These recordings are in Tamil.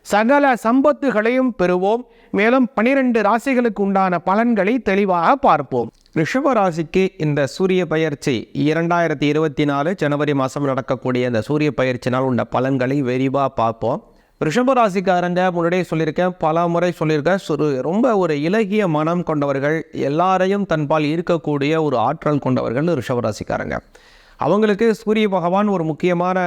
சகல சம்பத்துகளையும் பெறுவோம். மேலும் பனிரெண்டு ராசிகளுக்கு உண்டான பலன்களை தெளிவாக பார்ப்போம். ரிஷப ராசிக்கு இந்த சூரிய பயிற்சி இரண்டாயிரத்தி இருபத்தி நாலு ஜனவரி மாதம் நடக்கக்கூடிய இந்த சூரிய பயிற்சினால் உள்ள பலன்களை விரிவாக பார்ப்போம். ரிஷபராசிக்காரங்க முன்னாடியே சொல்லியிருக்கேன் பல முறை சொல்லியிருக்கேன் சுரு ரொம்ப ஒரு இலகிய மனம் கொண்டவர்கள் எல்லாரையும் தன்பால் ஈர்க்கக்கூடிய ஒரு ஆற்றல் கொண்டவர்கள் ரிஷபராசிக்காரங்க. அவங்களுக்கு சூரிய பகவான் ஒரு முக்கியமான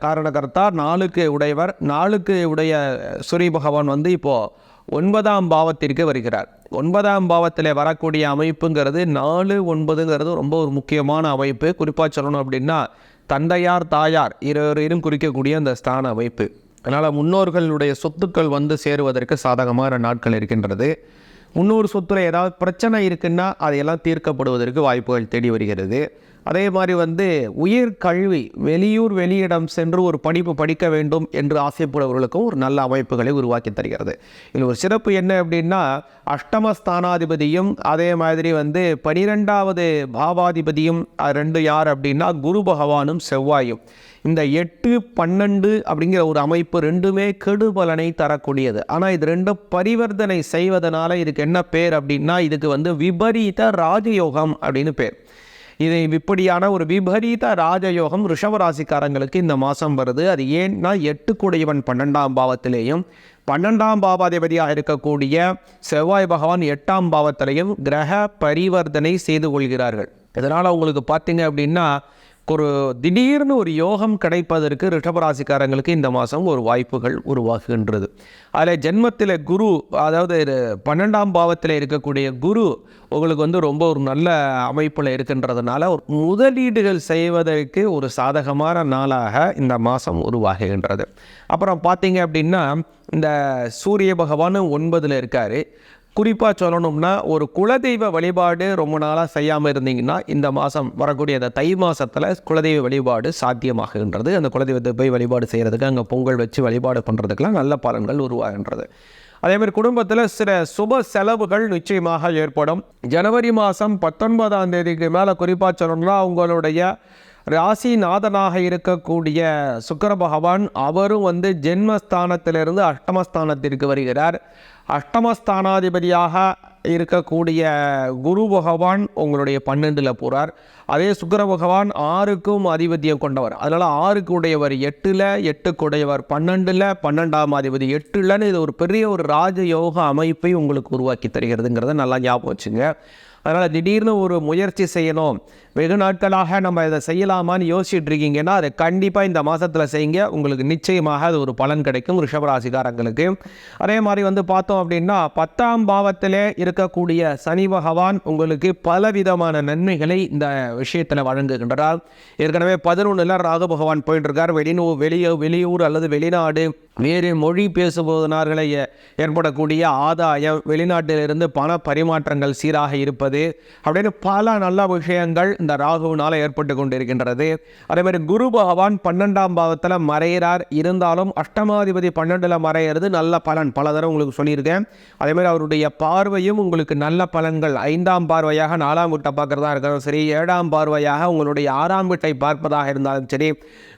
காரணகர்த்தா நாளுக்கு உடையவர். நாளுக்கு உடைய சூரிய பகவான் வந்து இப்போது ஒன்பதாம் பாவத்திற்கு வருகிறார். ஒன்பதாம் பாவத்தில் வரக்கூடிய அமைப்புங்கிறது நாலு ஒன்பதுங்கிறது ரொம்ப ஒரு முக்கியமான அமைப்பு. குறிப்பாக சொல்லணும் அப்படின்னா தந்தையார் தாயார் இருவரையும் குறிக்கக்கூடிய அந்த ஸ்தான அமைப்பு. அதனால் முன்னோர்களுடைய சொத்துக்கள் வந்து சேருவதற்கு சாதகமான நாட்கள் இருக்கின்றது. முன்னூறு சொத்துல ஏதாவது பிரச்சனை இருக்குன்னா அதையெல்லாம் தீர்க்கப்படுவதற்கு வாய்ப்புகள் தேடி வருகிறது. அதே மாதிரி வந்து உயிர் கல்வி வெளியூர் வெளியிடம் சென்று ஒரு படிப்பு படிக்க வேண்டும் என்று ஆசைப்படுபவர்களுக்கும் ஒரு நல்ல அமைப்புகளை உருவாக்கி தருகிறது. இதில் ஒரு சிறப்பு என்ன அப்படின்னா அஷ்டமஸ்தானாதிபதியும் அதே மாதிரி வந்து பனிரெண்டாவது பாவாதிபதியும் ரெண்டு யார் அப்படின்னா குரு பகவானும் செவ்வாயும். இந்த எட்டு பன்னெண்டு அப்படிங்கிற ஒரு அமைப்பு ரெண்டுமே கெடு பலனை தரக்கூடியது. ஆனால் இது ரெண்டும் பரிவர்த்தனை செய்வதனால இதுக்கு என்ன பேர் அப்படின்னா இதுக்கு வந்து விபரீத ராஜயோகம் அப்படின்னு பேர். இது இப்படியான ஒரு விபரீத ராஜயோகம் ரிஷவராசிக்காரங்களுக்கு இந்த மாதம் வருது. அது ஏன்னா எட்டு கூடையவன் பன்னெண்டாம் பாவத்திலேயும் பன்னெண்டாம் பாவாதிபதியாக இருக்கக்கூடிய செவ்வாய் பகவான் எட்டாம் பாவத்திலையும் கிரக பரிவர்த்தனை செய்து கொள்கிறார்கள். இதனால் உங்களுக்கு பார்த்தீங்க அப்படின்னா ஒரு திடீர்னு ஒரு யோகம் கிடைப்பதற்கு ரிஷபராசிக்காரங்களுக்கு இந்த மாதம் ஒரு வாய்ப்புகள் உருவாகுகின்றது அதில் ஜென்மத்தில் குரு அதாவது பன்னெண்டாம் பாவத்தில் இருக்கக்கூடிய குரு உங்களுக்கு வந்து ரொம்ப ஒரு நல்ல அமைப்பில் இருக்கின்றதுனால ஒரு முதலீடுகள் செய்வதற்கு ஒரு சாதகமான நாளாக இந்த மாதம் உருவாகுகின்றது அப்புறம் பார்த்தீங்க அப்படின்னா இந்த சூரிய பகவான் ஒன்பதில் இருக்கார். குறிப்பாக சொல்லணும்னா ஒரு குலதெய்வ வழிபாடு ரொம்ப நாளாக செய்யாமல் இருந்தீங்கன்னா இந்த மாதம் வரக்கூடிய அந்த தை மாதத்தில் குலதெய்வ வழிபாடு சாத்தியமாகுகின்றது. அந்த குலதெய்வத்தை போய் வழிபாடு செய்கிறதுக்கு அங்கே பொங்கல் வச்சு வழிபாடு பண்ணுறதுக்கெலாம் நல்ல பலன்கள் உருவாகின்றது. அதே மாதிரி குடும்பத்தில் சில சுப செலவுகள் நிச்சயமாக ஏற்படும். ஜனவரி மாதம் பத்தொன்பதாம் தேதிக்கு மேலே குறிப்பாக சொல்லணும்னா அவங்களுடைய ராசிநாதனாக இருக்கக்கூடிய சுக்கர பகவான் அவரும் வந்து ஜென்மஸ்தானத்திலிருந்து அஷ்டமஸ்தானத்திற்கு வருகிறார். அஷ்டமஸ்தானாதிபதியாக இருக்கக்கூடிய குரு பகவான் உங்களுடைய பன்னெண்டில் போகிறார் அதே சுக்கர பகவான் ஆறுக்கும் அதிபதியை கொண்டவர். அதனால் ஆறுக்கு உடையவர் எட்டில் எட்டுக்கு உடையவர் பன்னெண்டில் பன்னெண்டாம் அதிபதி எட்டுலன்னு இது ஒரு பெரிய ஒரு ராஜயோக அமைப்பை உங்களுக்கு உருவாக்கி தருகிறதுங்கிறத நல்லா ஞாபகம் வச்சுங்க. அதனால் திடீர்னு ஒரு முயற்சி செய்யணும். வெகு நாட்களாக நம்ம இதை செய்யலாமான்னு யோசிச்சுட்டு இருக்கீங்கன்னா அதை கண்டிப்பாக இந்த மாதத்தில் செய்யுங்க. உங்களுக்கு நிச்சயமாக அது ஒரு பலன் கிடைக்கும் ரிஷபராசிகாரங்களுக்கு அதே மாதிரி வந்து பார்த்தோம் அப்படின்னா பத்தாம் பாவத்திலே இருக்கக்கூடிய சனி பகவான் உங்களுக்கு பலவிதமான நன்மைகளை இந்த விஷயத்தில் வழங்குகின்றார். ஏற்கனவே பதினொன்றில் ராகு பகவான் போயிட்டு இருக்கார். வெளியூர் வெளியூர் வெளியூர் அல்லது வெளிநாடு வேறு மொழி பேசுபவனார்களை ஏற்படக்கூடிய ஆதாயம் வெளிநாட்டிலிருந்து பண பரிமாற்றங்கள் சீராக இருப்பது அப்படின்னு பல நல்ல விஷயங்கள் இந்த ராகுவினால் ஏற்பட்டு கொண்டிருக்கின்றது. அதே மாதிரி குரு பகவான் பன்னெண்டாம் பாவத்தில் மறையிறார். இருந்தாலும் அஷ்டமாதிபதி பன்னெண்டில் மறையிறது நல்ல பலன். பல தடவை உங்களுக்கு சொல்லியிருக்கேன். அதே மாதிரி அவருடைய பார்வையும் உங்களுக்கு நல்ல பலன்கள். ஐந்தாம் பார்வையாக நாலாம் வீட்டை பார்க்குறதா இருந்தாலும் சரி ஏழாம் பார்வையாக உங்களுடைய ஆறாம் வீட்டை பார்ப்பதாக இருந்தாலும் சரி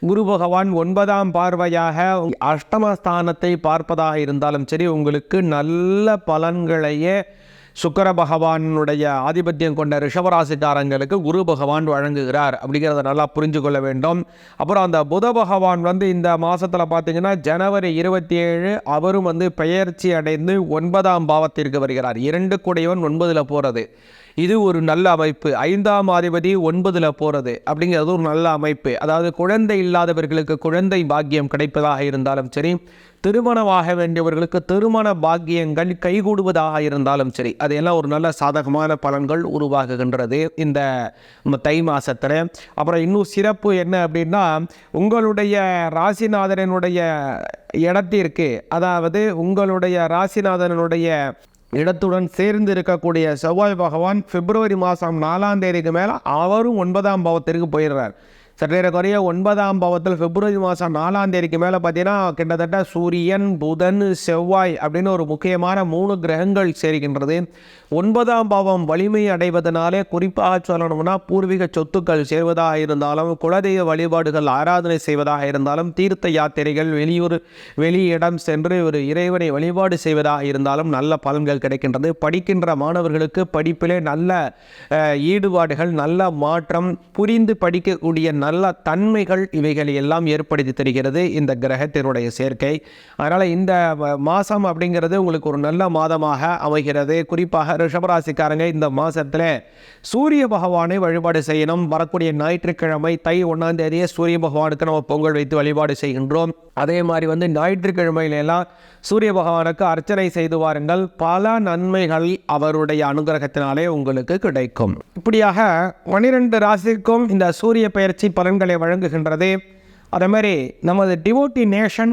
குரு பகவான் ஒன்பதாம் பார்வையாக அஷ்டம அஷ்டமஸ்தானத்தை பார்ப்பதாக இருந்தாலும் சரி உங்களுக்கு நல்ல பலன்களையே சுக்கர பகவானுடைய ஆதிபத்தியம் கொண்ட ரிஷபராசிக்காரங்களுக்கு குரு பகவான் வழங்குகிறார் அப்படிங்கிறத நல்லா புரிஞ்சு கொள்ள வேண்டும். அப்புறம் அந்த புத பகவான் வந்து இந்த மாதத்தில் பார்த்தீங்கன்னா ஜனவரி இருபத்தி ஏழு அவரும் வந்து பெயர்ச்சி அடைந்து ஒன்பதாம் பாவத்திற்கு வருகிறார். இரண்டு கூடையவன் ஒன்பதில் போகிறது இது ஒரு நல்ல அமைப்பு. ஐந்தாம் அதிபதி ஒன்பதில் போகிறது அப்படிங்கிறது ஒரு நல்ல அமைப்பு. அதாவது குழந்தை இல்லாதவர்களுக்கு குழந்தை பாக்கியம் கிடைப்பதாக இருந்தாலும் சரி திருமணமாக வேண்டியவர்களுக்கு திருமண பாக்கியங்கள் கைகூடுவதாக இருந்தாலும் சரி அதையெல்லாம் ஒரு நல்ல சாதகமான பலன்கள் உருவாகுகின்றது இந்த தை மாதத்தில் அப்புறம் இன்னும் சிறப்பு என்ன அப்படின்னா உங்களுடைய ராசிநாதனனுடைய இடத்திற்கு அதாவது உங்களுடைய ராசிநாதனனுடைய இடத்துடன் சேர்ந்து இருக்கக்கூடிய செவ்வாய் பகவான் பிப்ரவரி மாதம் நாலாம் தேதிக்கு மேலே அவரும் ஒன்பதாம் பாவத்திற்கு போயிடுறார். சற்றேற குறைய ஒன்பதாம் பாவத்தில் பிப்ரவரி மாதம் நாலாம் தேதிக்கு மேலே பார்த்தீங்கன்னா கிட்டத்தட்ட சூரியன் புதன் செவ்வாய் அப்படின்னு ஒரு முக்கியமான மூணு கிரகங்கள் சேர்க்கின்றது ஒன்பதாம் பாவம் வலிமை அடைவதனாலே குறிப்பாக சொல்லணும்னா பூர்வீக சொத்துக்கள் சேர்வதாக இருந்தாலும் குலதெய்வ வழிபாடுகள் ஆராதனை செய்வதாக இருந்தாலும் தீர்த்த யாத்திரைகள் வெளியூர் வெளியிடம் சென்று ஒரு இறைவனை வழிபாடு செய்வதாக இருந்தாலும் நல்ல பலன்கள் கிடைக்கின்றது. படிக்கின்ற மாணவர்களுக்கு படிப்பிலே நல்ல ஈடுபாடுகள் நல்ல மாற்றம் புரிந்து படிக்கக்கூடிய நல்ல தன்மைகள் இவைகளை எல்லாம் ஏற்படுத்தி தருகிறது இந்த கிரகத்தினுடைய சேர்க்கை. அதனால் இந்த மாதம் அப்படிங்கிறது உங்களுக்கு ஒரு நல்ல மாதமாக அமைகிறது. குறிப்பாக ரிஷபராசிக்காரங்க இந்த மாதத்தில் சூரிய பகவானை வழிபாடு செய்யணும். வரக்கூடிய ஞாயிற்றுக்கிழமை தை ஒன்றாம் தேதியே சூரிய பகவானுக்கு நம்ம பொங்கல் வைத்து வழிபாடு செய்கின்றோம். அதே மாதிரி வந்து ஞாயிற்றுக்கிழமையிலெல்லாம் சூரிய பகவானுக்கு அர்ச்சனை செய்து வாருங்கள். பல நன்மைகள் அவருடைய அனுகிரகத்தினாலே உங்களுக்கு கிடைக்கும். இப்படியாக பனிரெண்டு ராசிக்கும் இந்த சூரிய பயிற்சி பலன்களை வழங்குகின்றது. அதே மாதிரி நமது டிவோட்டி நேஷன்